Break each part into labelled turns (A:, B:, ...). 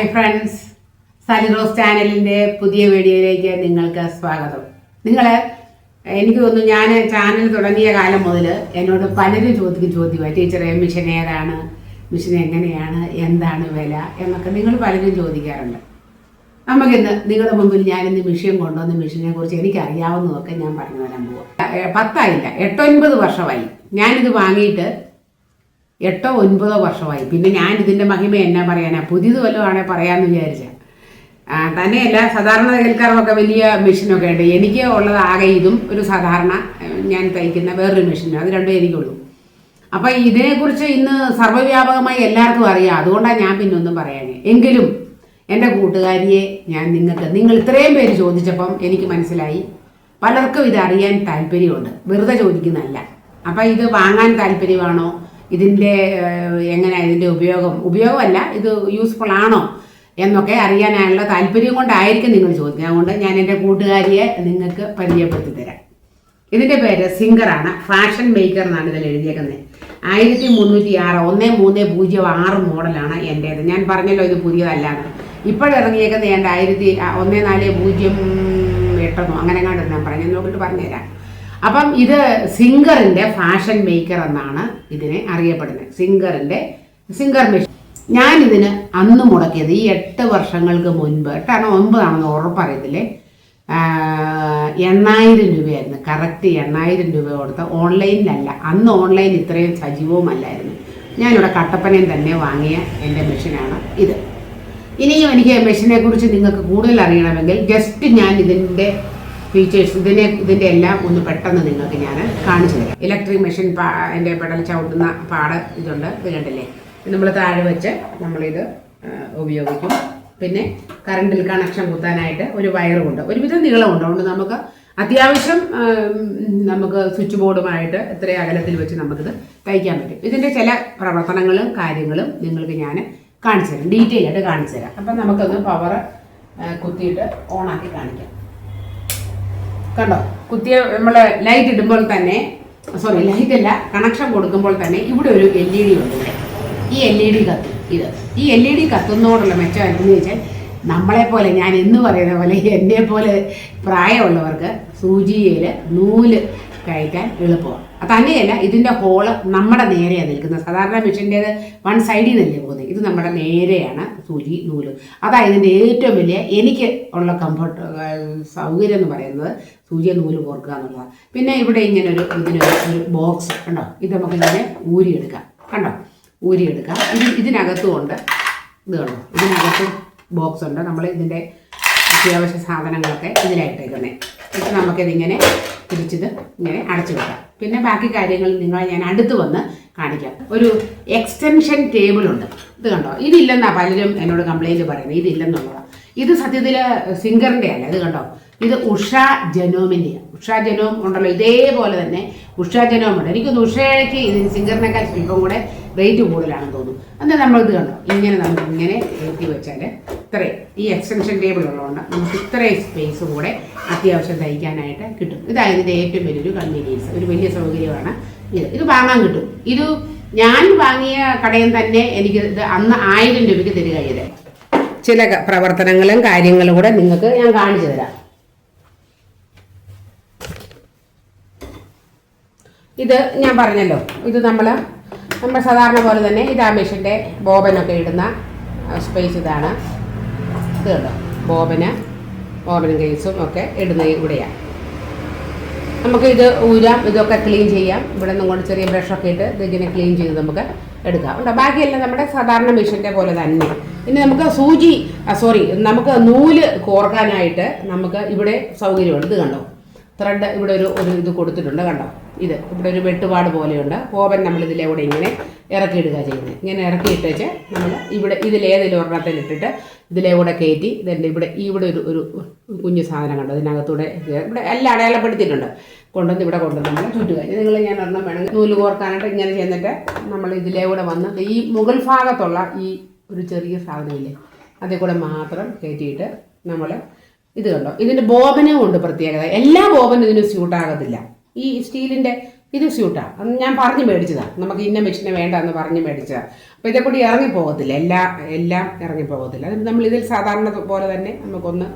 A: Hi friends സലിറോസ് ചാനലിന്റെ പുതിയ വീഡിയോയിലേക്ക് നിങ്ങൾക്ക് സ്വാഗതം. നിങ്ങൾ എനിക്ക് തോന്നുന്നു ഞാൻ ചാനൽ തുടങ്ങിയ കാലം മുതൽ എന്നോട് പലരും ചോദിക്കും ചോദ്യമായി ടീച്ചറെ മിഷൻ ഏതാണ്? മിഷൻ എങ്ങനെയാണ്? എന്താണ് വില? എന്നൊക്കെ നിങ്ങൾ പലരും ചോദിക്കാറുണ്ട്. നമുക്കിന്ന് നിങ്ങളുടെ മുമ്പിൽ ഞാനിന്ന് മിഷൻ കൊണ്ടുവന്ന മിഷനെ കുറിച്ച് എനിക്കറിയാവുന്നതൊക്കെ ഞാൻ പറഞ്ഞു തരാൻ പോവാം. പത്തായില്ല എട്ടൊൻപത് വർഷമായി ഞാനിത് വാങ്ങിയിട്ട് എട്ടോ ഒൻപതോ വർഷമായി. പിന്നെ ഞാൻ ഇതിന്റെ മഹിമ എന്നാ പറയാനാ? പുതിയത് വല്ലതും ആണേ പറയാമെന്ന് വിചാരിച്ച. തന്നെയല്ല സാധാരണ തയ്യൽക്കാർക്കൊക്കെ വലിയ മെഷീനൊക്കെ ഉണ്ട്. എനിക്ക് ഉള്ളത് ആകെ ഇതും ഒരു സാധാരണ ഞാൻ തയ്ക്കുന്ന വേറൊരു മെഷീനും. അത് രണ്ടും എനിക്കുള്ളൂ. അപ്പം ഇതിനെക്കുറിച്ച് ഇന്ന് സർവവ്യാപകമായി എല്ലാവർക്കും അറിയാം. അതുകൊണ്ടാണ് ഞാൻ പിന്നെ ഒന്നും പറയാനേ എങ്കിലും എന്റെ കൂട്ടുകാരിയെ ഞാൻ നിങ്ങൾക്ക് നിങ്ങൾ ഇത്രയും പേര് ചോദിച്ചപ്പം എനിക്ക് മനസ്സിലായി. പലർക്കും ഇത് അറിയാൻ താല്പര്യമുണ്ട്. വെറുതെ ചോദിക്കുന്നതല്ല. അപ്പം ഇത് വാങ്ങാൻ താല്പര്യമാണോ? ഇതിന്റെ എങ്ങനെയാണ് ഇതിന്റെ ഉപയോഗം ഉപയോഗമല്ല ഇത് യൂസ്ഫുൾ ആണോ എന്നൊക്കെ അറിയാനുള്ള താല്പര്യം കൊണ്ടായിരിക്കും നിങ്ങൾ ചോദിക്കുന്നത്. അതുകൊണ്ട് ഞാൻ എന്റെ കൂട്ടുകാരിയെ നിങ്ങൾക്ക് പരിചയപ്പെടുത്തി തരാം. ഇതിന്റെ പേര് സിംഗറാണ് ഫാഷൻ മേക്കർ എന്നാണ് ഇതിൽ എഴുതിയേക്കുന്നത്. ആയിരത്തി മുന്നൂറ്റി ആറ് ഒന്ന് മൂന്ന് പൂജ്യം ആറ് മോഡലാണ് എന്റേത് ഞാൻ പറഞ്ഞല്ലോ ഇത് പുതിയതല്ലാന്ന്. ഇപ്പോഴിറങ്ങിയേക്കുന്നത് എന്റെ ആയിരത്തി ഒന്ന് നാല് പൂജ്യം എട്ടെന്നോ അങ്ങനെ കണ്ടിട്ട് ഞാൻ പറഞ്ഞു. നോക്കിയിട്ട് പറഞ്ഞുതരാം. അപ്പം ഇത് സിംഗറിന്റെ ഫാഷൻ മേക്കർ എന്നാണ് ഇതിനെ അറിയപ്പെടുന്നത്. സിംഗറിന്റെ സിംഗർ മെഷീൻ. ഞാൻ ഞാനിതിന് അന്ന് മുടക്കിയത് ഈ എട്ട് വർഷങ്ങൾക്ക് മുൻപ്. എട്ടാണോ ഒൻപതാണെന്ന് ഉറപ്പറിയത്തില്ലേ? എണ്ണായിരം രൂപയായിരുന്നു. കറക്റ്റ് എണ്ണായിരം രൂപ കൊടുത്ത് ഓൺലൈനിലല്ല. അന്ന് ഓൺലൈൻ ഇത്രയും സജീവവുമല്ലായിരുന്നു. ഞാനിവിടെ കട്ടപ്പനയിൽ തന്നെ വാങ്ങിയ എന്റെ മെഷീനാണ് ഇത്. ഇനിയും എനിക്ക് മെഷീനെ കുറിച്ച് നിങ്ങൾക്ക് കൂടുതൽ അറിയണമെങ്കിൽ ജസ്റ്റ് ഞാൻ ഇതിന്റെ ഫീച്ചേഴ്സ് ഇതിനെ ഇതിന്റെ എല്ലാം ഒന്ന് പെട്ടെന്ന് നിങ്ങൾക്ക് ഞാൻ കാണിച്ചു തരാം. ഇലക്ട്രിക് മെഷീൻ പാ എന്റെ പെടൽ ചവിട്ടുന്ന പാട് ഇതുണ്ട്. ഇത് കണ്ടില്ലേ? നമ്മൾ താഴെ വെച്ച് നമ്മളിത് ഉപയോഗിക്കും. പിന്നെ കറണ്ടിൽ കണക്ഷൻ കുത്താനായിട്ട് ഒരു വയറുമുണ്ട് ഒരുവിധം നീളമുണ്ട്. അതുകൊണ്ട് നമുക്ക് അത്യാവശ്യം നമുക്ക് സ്വിച്ച് ബോർഡുമായിട്ട് ഇത്രയും അകലത്തിൽ വെച്ച് നമുക്കിത് തയ്ക്കാൻ പറ്റും. ഇതിന്റെ ചില പ്രവർത്തനങ്ങളും കാര്യങ്ങളും നിങ്ങൾക്ക് ഞാൻ കാണിച്ചു തരാം. ഡീറ്റെയിൽ ആയിട്ട് കാണിച്ചു തരാം. അപ്പം നമുക്കൊന്ന് പവർ കുത്തിയിട്ട് ഓണാക്കി കാണിക്കാം. കണ്ടോ? കുത്തിയ നമ്മൾ ലൈറ്റ് ഇടുമ്പോൾ തന്നെ സോറി ലൈറ്റ് അല്ല കണക്ഷൻ കൊടുക്കുമ്പോൾ തന്നെ ഇവിടെ ഒരു എൽ ഇ ഡി ഉണ്ട് ഇവിടെ. ഈ എൽ ഇ ഡി കത്തും ഇത്. ഈ എൽ ഇ ഡി കത്തുന്നതോടുള്ള മെച്ചം എന്തെന്ന് വെച്ചാൽ നമ്മളെ പോലെ ഞാൻ എന്ന് പറയുന്ന പോലെ എന്നെ പോലെ പ്രായമുള്ളവർക്ക് സൂചിയിൽ നൂൽ കയറ്റാൻ എളുപ്പമാണ്. തന്നെയല്ല ഇതിന്റെ ഹോൾ നമ്മുടെ നേരെയാണ് നിൽക്കുന്നത്. സാധാരണ മെഷീന്റേത് വൺ സൈഡിൽ നിന്നല്ലേ പോകുന്നത്. ഇത് നമ്മുടെ നേരെയാണ് സൂചി നൂൽ. അതാ ഇതിന്റെ ഏറ്റവും വലിയ എനിക്ക് ഉള്ള കംഫർട്ട് സൗകര്യം എന്ന് പറയുന്നത് സൂചിയെ നൂൽ കോർക്കുക എന്നുള്ളതാണ്. പിന്നെ ഇവിടെ ഇങ്ങനെ ഒരു ഇതിനൊരു ഒരു ബോക്സ് കണ്ടോ? ഇത് നമുക്ക് ഇങ്ങനെ ഊരിയെടുക്കാം. കണ്ടോ? ഊരിയെടുക്കാം. ഇത് ഇതിനകത്തും ഉണ്ട്. ഇത് കണ്ടോ? ഇതിനകത്തും ബോക്സ് ഉണ്ട്. നമ്മൾ ഇതിന്റെ അത്യാവശ്യ സാധനങ്ങളൊക്കെ ഇതിലായിട്ടേക്കുന്നത് എന്നിട്ട് നമുക്കിതിങ്ങനെ തിരിച്ചിത് ഇങ്ങനെ അടച്ചു വെക്കാം. പിന്നെ ബാക്കി കാര്യങ്ങൾ നിങ്ങളെ ഞാൻ അടുത്ത് വന്ന് കാണിക്കാം. ഒരു എക്സ്റ്റൻഷൻ ടേബിൾ ഉണ്ട്. ഇത് കണ്ടോ? ഇതില്ലെന്നാ പലരും എന്നോട് കംപ്ലൈന്റ് പറയുന്നത്. ഇതില്ലെന്നുള്ളതാണ് ഇത് സത്യത്തിൽ സിംഗറിന്റെ അല്ല. ഇത് കണ്ടോ? ഇത് ഉഷ ജനോമിന്റെയാണ് ഉഷ ജനോം ഉണ്ടല്ലോ. ഇതേപോലെ തന്നെ ഉഷ ജനോം ഉണ്ട് എനിക്ക് ഉഷയ്ക്ക് ഇത് സിംഗറിനേക്കാൾ സ്വല്പം കൂടെ റേറ്റ് കൂടുതലാണെന്ന് തോന്നുന്നു. എന്നാൽ നമ്മളിത് കണ്ടോ. ഇങ്ങനെ നമുക്ക് ഇങ്ങനെ എഴുതി വെച്ചാൽ ഇത്രയും ഈ എക്സ്റ്റൻഷൻ ടേബിൾ ഉള്ളതുകൊണ്ട് നമുക്ക് ഇത്രയും സ്പേസ് കൂടെ അത്യാവശ്യം തയ്ക്കാനായിട്ട് കിട്ടും. ഇതാണ് ഇതിന്റെ ഏറ്റവും വലിയൊരു കൺവീനിയൻസ് ഒരു വലിയ സൗകര്യമാണ് ഇത്. ഇത് വാങ്ങാൻ കിട്ടും. ഇത് ഞാൻ വാങ്ങിയ കടയിൽ തന്നെ എനിക്ക് ഇത് അന്ന് ആയിരം രൂപയ്ക്ക് തരിക ചില പ്രവർത്തനങ്ങളും കാര്യങ്ങളും കൂടെ നിങ്ങൾക്ക് ഞാൻ കാണിച്ചു തരാം. ഇത് ഞാൻ പറഞ്ഞല്ലോ. ഇത് നമ്മൾ നമ്മൾ സാധാരണ പോലെ തന്നെ ഇത് മെഷീന്റെ ബോബനൊക്കെ ഇടുന്ന സ്പേസ് ഇതാണ്. ഇത് കണ്ടോ? ബോബന് ബോബനും കേസും ഒക്കെ ഇടുന്നത് ഇവിടെയാണ്. നമുക്ക് ഇത് ഊരാം ഇതൊക്കെ ക്ലീൻ ചെയ്യാം. ഇവിടെ നിന്നും കൊണ്ട് ചെറിയ ബ്രഷൊക്കെ ഇട്ട് ഇതിങ്ങനെ ക്ലീൻ ചെയ്ത് നമുക്ക് എടുക്കാം. ഉണ്ടോ? ബാക്കിയെല്ലാം നമ്മുടെ സാധാരണ മെഷീന്റെ പോലെ തന്നെ. ഇനി നമുക്ക് സൂചി സോറി നമുക്ക് നൂൽ കോർക്കാനായിട്ട് നമുക്ക് ഇവിടെ സൗകര്യമുണ്ട്. ഇത് കണ്ടോ? ത്രെഡ് ഇവിടെ ഒരു ഒരു ഇത് കൊടുത്തിട്ടുണ്ട് കണ്ടോ? ഇത് ഇവിടെ ഒരു വെട്ടുപാട് പോലെയുണ്ട്. ഓവൻ നമ്മൾ കൂടെ ഇങ്ങനെ ഇറക്കിയിടുക ചെയ്യുന്നത്. ഇങ്ങനെ ഇറക്കിയിട്ടേച്ച് നമ്മൾ ഇവിടെ ഇതിലേതെങ്കിലും ഒരെണ്ണത്തിൽ ഇട്ടിട്ട് ഇതിലെ കൂടെ കയറ്റി ഇതിന്റെ ഇവിടെ ഇവിടെ ഒരു ഒരു കുഞ്ഞു സാധനം കണ്ടോ? അതിനകത്തൂടെ ഇവിടെ എല്ലാം അടയാളപ്പെടുത്തിയിട്ടുണ്ട്. കൊണ്ടുവന്ന് ഇവിടെ കൊണ്ടുവന്ന് നമ്മൾ ചുറ്റുക. നിങ്ങൾ ഞാൻ ഒരെണ്ണം വേണമെങ്കിൽ നൂൽ കോർക്കാനായിട്ട് ഇങ്ങനെ ചെന്നിട്ട് നമ്മൾ ഇതിലെ കൂടെ വന്ന് ഈ മുകൾ ഭാഗത്തുള്ള ഈ ഒരു ചെറിയ സാധനമില്ലേ അതിൽ കൂടെ മാത്രം കയറ്റിയിട്ട് നമ്മൾ ഇത് കണ്ടോ? ഇതിന്റെ ബോബനും ഉണ്ട് പ്രത്യേകത. എല്ലാ ബോബനും ഇതിന് സ്യൂട്ടാകത്തില്ല ഈ സ്റ്റീലിന്റെ ഇത് സ്യൂട്ടാണ് ഞാൻ പറഞ്ഞു മേടിച്ചതാണ് നമുക്ക് ഇന്ന മെഷീനെ വേണ്ട എന്ന് പറഞ്ഞ് മേടിച്ചതാണ് അപ്പോൾ കൂടി ഇറങ്ങിപ്പോകത്തില്ല എല്ലാ എല്ലാം ഇറങ്ങിപ്പോകത്തില്ല അത് നമ്മൾ ഇതിൽ സാധാരണ പോലെ തന്നെ നമുക്കൊന്ന്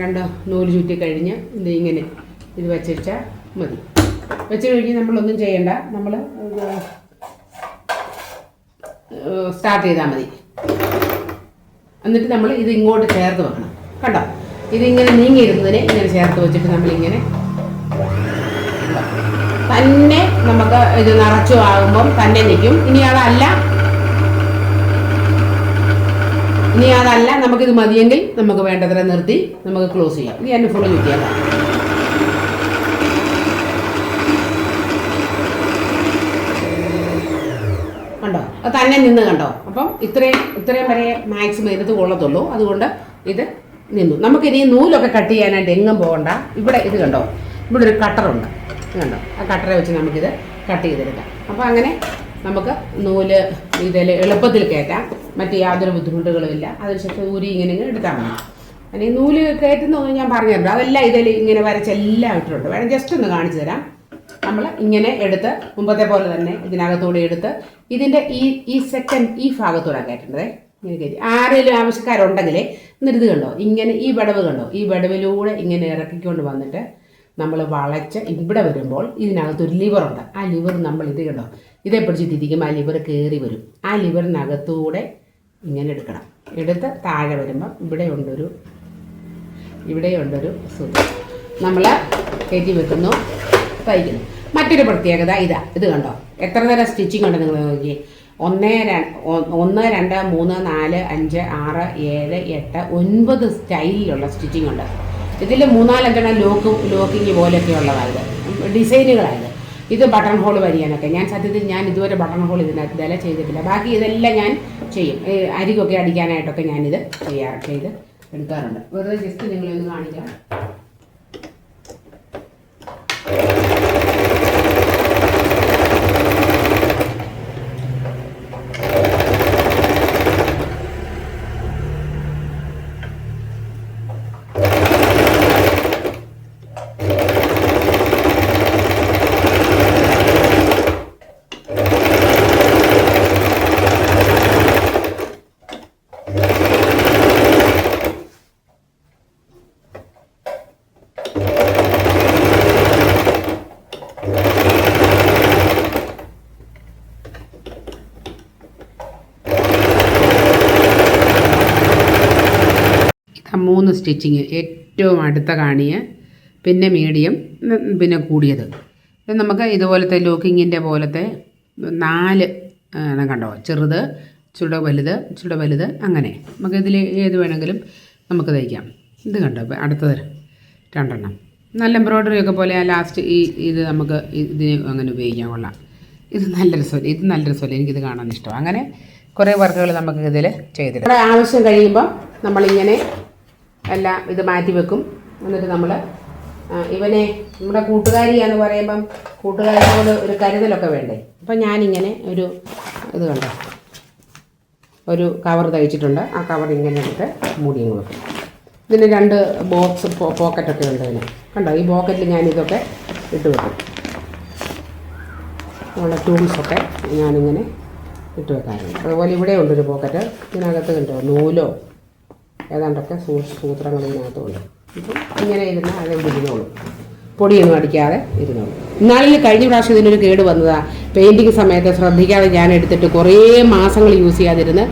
A: രണ്ട് നൂൽ ചുറ്റി കഴിഞ്ഞ് ഇത് ഇങ്ങനെ ഇത് വെച്ചാൽ മതി. വെച്ച് കഴിഞ്ഞ് നമ്മളൊന്നും ചെയ്യണ്ട. നമ്മൾ സ്റ്റാർട്ട് ചെയ്താൽ മതി. എന്നിട്ട് നമ്മൾ ഇത് ഇങ്ങോട്ട് ചേർത്ത് വെക്കണം. കണ്ടോ? ഇതിങ്ങനെ നീങ്ങിയിരുന്നതിനെ ഇങ്ങനെ ചേർത്ത് വെച്ചിട്ട് നമ്മളിങ്ങനെ? തന്നെ നമുക്ക് ഇത് നിറച്ചു ആകുമ്പം തന്നെ നിൽക്കും. ഇനി അതല്ല. ഇനി അതല്ല. നമുക്കിത് മതിയെങ്കിൽ നമുക്ക് വേണ്ടത്ര നിർത്തി നമുക്ക് ക്ലോസ് ചെയ്യാം. ഇത് ഞാൻ ഫുള്ള് ചുറ്റിയാൽ കണ്ടോ? അത് തന്നെ നിന്ന് കണ്ടോ? അപ്പം ഇത്രയും ഇത്രയും വരെ മാക്സിമം ഇതിനകത്ത് കൊള്ളത്തുള്ളൂ. അതുകൊണ്ട് ഇത് നിന്നു. നമുക്കിനി നൂലൊക്കെ കട്ട് ചെയ്യാനായിട്ട് എങ്ങും പോകണ്ട. ഇവിടെ ഇത് കണ്ടോ? ഇവിടെ ഒരു കട്ടറുണ്ട്. കണ്ടോ? ആ കട്ടറെ വെച്ച് നമുക്കിത് കട്ട് ചെയ്തെടുക്കാം. അപ്പോൾ അങ്ങനെ നമുക്ക് നൂൽ ഇതിൽ എളുപ്പത്തിൽ കയറ്റാം. മറ്റ് യാതൊരു ബുദ്ധിമുട്ടുകളുമില്ല അതിനുശേഷം ഊരി ഇങ്ങനെ ഇങ്ങനെ എടുത്താൽ മതി. അല്ലെങ്കിൽ നൂൽ കയറ്റുന്നൊന്നും ഞാൻ പറഞ്ഞു തരുന്നു അതെല്ലാം ഇതിൽ ഇങ്ങനെ വരച്ചെല്ലാം ഇട്ടിട്ടുണ്ട്. വേണം ജസ്റ്റ് ഒന്ന് കാണിച്ചു തരാം. നമ്മൾ ഇങ്ങനെ എടുത്ത് മുമ്പത്തെ പോലെ തന്നെ ഇതിനകത്തൂടെ എടുത്ത് ഇതിന്റെ ഈ ഈ സെക്കൻഡ് ഈ ഭാഗത്തൂടെ കയറ്റേണ്ടതേ ഇങ്ങനെ കയറ്റി ആരെങ്കിലും ആവശ്യക്കാരുണ്ടെങ്കിൽ എന്നിട്ട് കണ്ടോ? ഇങ്ങനെ ഈ വിടവ് കണ്ടോ? ഈ വിടവിലൂടെ ഇങ്ങനെ ഇറക്കിക്കൊണ്ട് വന്നിട്ട് നമ്മൾ വളച്ച് ഇവിടെ വരുമ്പോൾ ഇതിനകത്തൊരു ലിവറുണ്ട് ആ ലിവർ നമ്മൾ ഇത് കണ്ടോ? ഇതേ പിടിച്ച് തിരിക്കുമ്പോൾ ആ ലിവർ കയറി വരും. ആ ലിവറിനകത്തൂടെ ഇങ്ങനെ എടുക്കണം. എടുത്ത് താഴെ വരുമ്പോൾ ഇവിടെ ഉണ്ടൊരു ഇവിടെയുണ്ടൊരു സുഖം. നമ്മൾ കയറ്റി വെക്കുന്നു. തയ്ക്കുന്നു. മറ്റൊരു പ്രത്യേകത ഇതാ. ഇത് കണ്ടോ? എത്ര നേരം സ്റ്റിച്ചിങ് ഉണ്ട് നിങ്ങൾ നോക്കി ഒന്ന് ഒന്ന് രണ്ട് മൂന്ന് നാല് അഞ്ച് ആറ് ഏഴ് എട്ട് ഒൻപത് സ്റ്റൈലിലുള്ള സ്റ്റിച്ചിങ് ഉണ്ട്. ഇതിൽ മൂന്നാലഞ്ചെണ്ണം ലോക്ക് ലോക്കിങ് പോലെയൊക്കെ ഉള്ളതായത്. ഡിസൈനുകളായത്. ഇത് ബട്ടൺ ഹോൾ വരിയാനൊക്കെ ഞാൻ സത്യത്തിൽ ഞാൻ ഇതുവരെ ബട്ടൺ ഹോൾ ഇതിനകത്ത് വില ചെയ്തിട്ടില്ല. ബാക്കി ഇതെല്ലാം ഞാൻ ചെയ്യും. അരികൊക്കെ അടിക്കാനായിട്ടൊക്കെ ഞാനിത് ചെയ്യാറ് ചെയ്ത് എടുക്കാറുണ്ട്. വെറുതെ ജസ്റ്റ് നിങ്ങളെ ഒന്ന് കാണിക്കാം ഇതാ മൂന്ന് സ്റ്റിച്ചിങ് ഏറ്റവും അടുത്ത കാണിയ പിന്നെ മീഡിയം പിന്നെ കൂടിയത്. ഇത് നമുക്ക് ഇതുപോലത്തെ ലോക്കിങ്ങിന്റെ പോലത്തെ നാല് ആണ് കണ്ടോ? ചെറുത് ചുട വലുത് ചുട വലുത് അങ്ങനെ. നമുക്ക് ഇതിൽ ഏത് വേണമെങ്കിലും നമുക്ക് തയ്ക്കാം. ഇത് കണ്ടോ? ഇപ്പോൾ അടുത്തത് രണ്ടെണ്ണം. നല്ല എംബ്രോയ്ഡറി ഒക്കെ പോലെ ആ ലാസ്റ്റ് ഈ ഇത് നമുക്ക് ഇതിന് അങ്ങനെ ഉപയോഗിക്കാൻ കൊള്ളാം. ഇത് നല്ല രസമല്ല ഇത് നല്ല രസമല്ല എനിക്കിത് കാണാൻ ഇഷ്ടമാണ് അങ്ങനെ കുറേ വർക്കുകൾ നമുക്ക് ഇതിൽ ചെയ്തിട്ട് നമ്മുടെ ആവശ്യം കഴിയുമ്പോൾ നമ്മളിങ്ങനെ എല്ലാം ഇത് മാറ്റി വെക്കും. എന്നിട്ട് നമ്മൾ ഇവനെ നമ്മുടെ കൂട്ടുകാരി എന്ന് പറയുമ്പം കൂട്ടുകാരിയോട് ഒരു കരുതലൊക്കെ വേണ്ടേ? അപ്പം ഞാനിങ്ങനെ ഒരു ഇത് കണ്ടോ? ഒരു കവർ തയ്ച്ചിട്ടുണ്ട്. ആ കവർ ഇങ്ങനെ എടുത്ത് മൂടി വെക്കും. ഇതിന് രണ്ട് ബോക്സ് പോക്കറ്റൊക്കെ ഉണ്ട് ഇതിന്. കണ്ടോ? ഈ പോക്കറ്റിൽ ഞാനിതൊക്കെ ഇട്ട് വെക്കും. നമ്മുടെ ടൂൾസൊക്കെ ഞാനിങ്ങനെ ഇട്ട് വെക്കാറുണ്ട്. അതുപോലെ ഇവിടെ ഉണ്ടൊരു പോക്കറ്റ് ഇതിനകത്ത് കണ്ടോ? നൂലോ ഏതാണ്ടൊക്കെ സൂ സൂത്രങ്ങൾ ഇതിനകത്തുണ്ട് ഇപ്പം ഇങ്ങനെ ഇരുന്ന് അത് ഇരുന്നോളും. പൊടിയൊന്നും അടിക്കാതെ ഇരുന്നോളും. എന്നാലും കഴിഞ്ഞ പ്രാവശ്യം ഇതിനൊരു കേട് വന്നതാ. പെയിന്റിങ് സമയത്ത് ശ്രദ്ധിക്കാതെ ഞാൻ എടുത്തിട്ട് കുറേ മാസങ്ങൾ യൂസ് ചെയ്യാതിരുന്ന്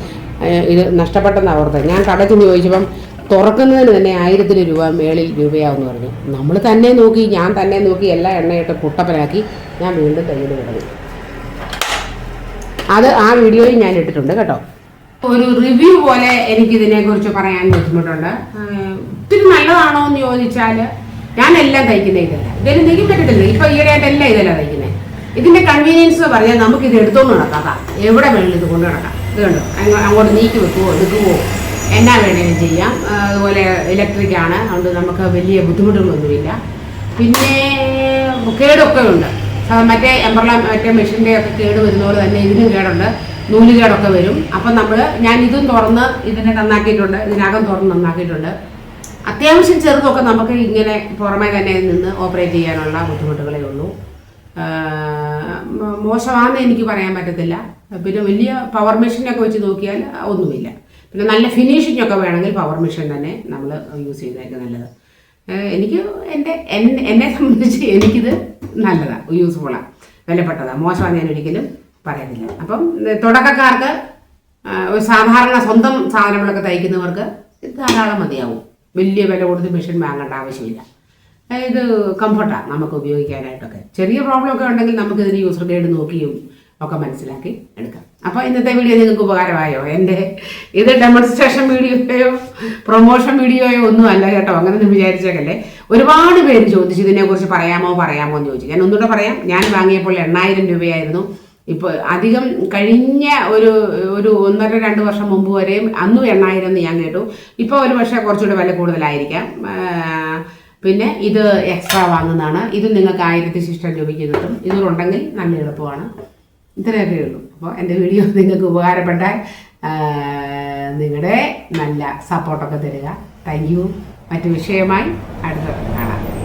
A: ഇത് നഷ്ടപ്പെട്ടെന്നാണ് ഓർത്തത്. ഞാൻ കട ചോദിച്ചപ്പം തുറക്കുന്നതിന് തന്നെ ആയിരത്തിന് രൂപ മേളിൽ രൂപയാവെന്ന് പറഞ്ഞു. നമ്മൾ തന്നെ നോക്കി ഞാൻ തന്നെ നോക്കി എല്ലാ എണ്ണയിട്ട് കുട്ടപ്പനാക്കി ഞാൻ വീണ്ടും തയ്യൽ തുടങ്ങി അത് ആ വീഡിയോയിൽ ഞാൻ ഇട്ടിട്ടുണ്ട് കേട്ടോ. ഒരു റിവ്യൂ പോലെ എനിക്ക് ഇതിനെ കുറിച്ച് പറയാൻ ബുദ്ധിമുട്ടുണ്ട്. ഒത്തിരി നല്ലതാണോ എന്ന് ചോദിച്ചാൽ ഞാൻ എല്ലാം തയ്ക്കുന്ന ഇതല്ല. ഇതെല്ലാം തയ്ക്കാൻ പറ്റത്തില്ല. ഇപ്പൊ ഈയിടെയായിട്ട് എല്ലാം ഇതല്ല തയ്ക്കുന്നത് ഇതിന്റെ കൺവീനിയൻസ് പറഞ്ഞാൽ നമുക്ക് ഇത് എടുത്തോണ്ട് നടക്കാം. എവിടെ വേണമെങ്കിലും ഇത് കൊണ്ടു നടക്കാം. ഇത് കണ്ടോ? അങ്ങോട്ട് നീക്കി വെക്കുവോ? എടുക്കുവോ? എന്നാ വേണമെങ്കിലും ചെയ്യാം. അതുപോലെ ഇലക്ട്രിക് ആണ്. അതുകൊണ്ട് നമുക്ക് വലിയ ബുദ്ധിമുട്ടുകളൊന്നുമില്ല. പിന്നെ കേടൊക്കെ ഉണ്ട്. മറ്റേ എംബർല മറ്റേ മെഷീന്റെ ഒക്കെ കേട് വരുന്ന തന്നെ ഇതിനും കേടുണ്ട്. നൂൽ കേടൊക്കെ വരും. അപ്പം നമ്മൾ ഞാൻ ഇതും തുറന്ന് ഇതിനെ നന്നാക്കിയിട്ടുണ്ട്. ഇതിനകം തുറന്ന് നന്നാക്കിയിട്ടുണ്ട്. അത്യാവശ്യം ചെറുതൊക്കെ നമുക്ക് ഇങ്ങനെ പുറമെ തന്നെ നിന്ന് ഓപ്പറേറ്റ് ചെയ്യാനുള്ള ബുദ്ധിമുട്ടുകളേ ഉള്ളൂ. മോശമാണെന്ന് എനിക്ക് പറയാൻ പറ്റത്തില്ല. പിന്നെ വലിയ പവർ മെഷീനൊക്കെ വെച്ച് നോക്കിയാൽ ഒന്നുമില്ല. പിന്നെ നല്ല ഫിനിഷിംഗ് ഒക്കെ വേണമെങ്കിൽ പവർ മെഷീൻ തന്നെ നമ്മൾ യൂസ് ചെയ്യുന്നതായിരിക്കും നല്ലത്. എനിക്ക് എന്റെ എന്നെ സംബന്ധിച്ച് എനിക്കിത് നല്ലതാണ് യൂസ്ഫുള്ളാണ് വിലപ്പെട്ടതാണ് മോശമാണ് ഞാൻ ഒരിക്കലും പറയുന്നില്ല. അപ്പം തുടക്കക്കാർക്ക് ഒരു സാധാരണ സ്വന്തം സാധനങ്ങളൊക്കെ തയ്ക്കുന്നവർക്ക് ഇത് ധാരാളം മതിയാവും. വലിയ വില കൊടുത്ത് മെഷീൻ വാങ്ങേണ്ട ആവശ്യമില്ല. ഇത് കംഫർട്ടാണ് നമുക്ക് ഉപയോഗിക്കാനായിട്ടൊക്കെ. ചെറിയ പ്രോബ്ലം ഒക്കെ ഉണ്ടെങ്കിൽ നമുക്ക് ഇതിന് യൂസർ ഗൈഡ് നോക്കിയും ഒക്കെ മനസ്സിലാക്കി എടുക്കാം. അപ്പോൾ ഇന്നത്തെ വീഡിയോ നിങ്ങൾക്ക് ഉപകാരമായോ? എന്റെ ഇത് ഡെമോൺസ്ട്രേഷൻ വീഡിയോയോ പ്രൊമോഷൻ വീഡിയോയോ ഒന്നും അല്ല കേട്ടോ. അങ്ങനെ ഒന്നും വിചാരിച്ചേക്കല്ലേ. ഒരുപാട് പേര് ചോദിച്ചു ഇതിനെക്കുറിച്ച് പറയാമോ പറയാമോ എന്ന് ചോദിച്ചു. ഞാൻ ഒന്നുകൂടെ പറയാം. ഞാൻ വാങ്ങിയപ്പോൾ എണ്ണായിരം രൂപയായിരുന്നു. ഇപ്പോൾ അധികം കഴിഞ്ഞ ഒരു ഒരു ഒന്നര രണ്ട് വർഷം മുമ്പ് വരെയും അന്നും എണ്ണായിരം എന്ന് ഞാൻ കേട്ടു. ഇപ്പോൾ ഒരു പക്ഷേ കുറച്ചുകൂടെ വില കൂടുതലായിരിക്കാം. പിന്നെ ഇത് എക്സ്ട്രാ വാങ്ങുന്നതാണ്. ഇത് നിങ്ങൾക്ക് ആയിരത്തി ശിഷ്ടം രൂപയ്ക്ക് കിട്ടും ഇതിലുണ്ടെങ്കിൽ നല്ല എളുപ്പമാണ്. ഇത്രയൊക്കെ ഉള്ളൂ. അപ്പോൾ എന്റെ വീഡിയോ നിങ്ങൾക്ക് ഉപകാരപ്പെട്ടാൽ നിങ്ങളുടെ നല്ല സപ്പോർട്ടൊക്കെ തരിക. താങ്ക് യു മറ്റു വിഷയമായി അടുത്ത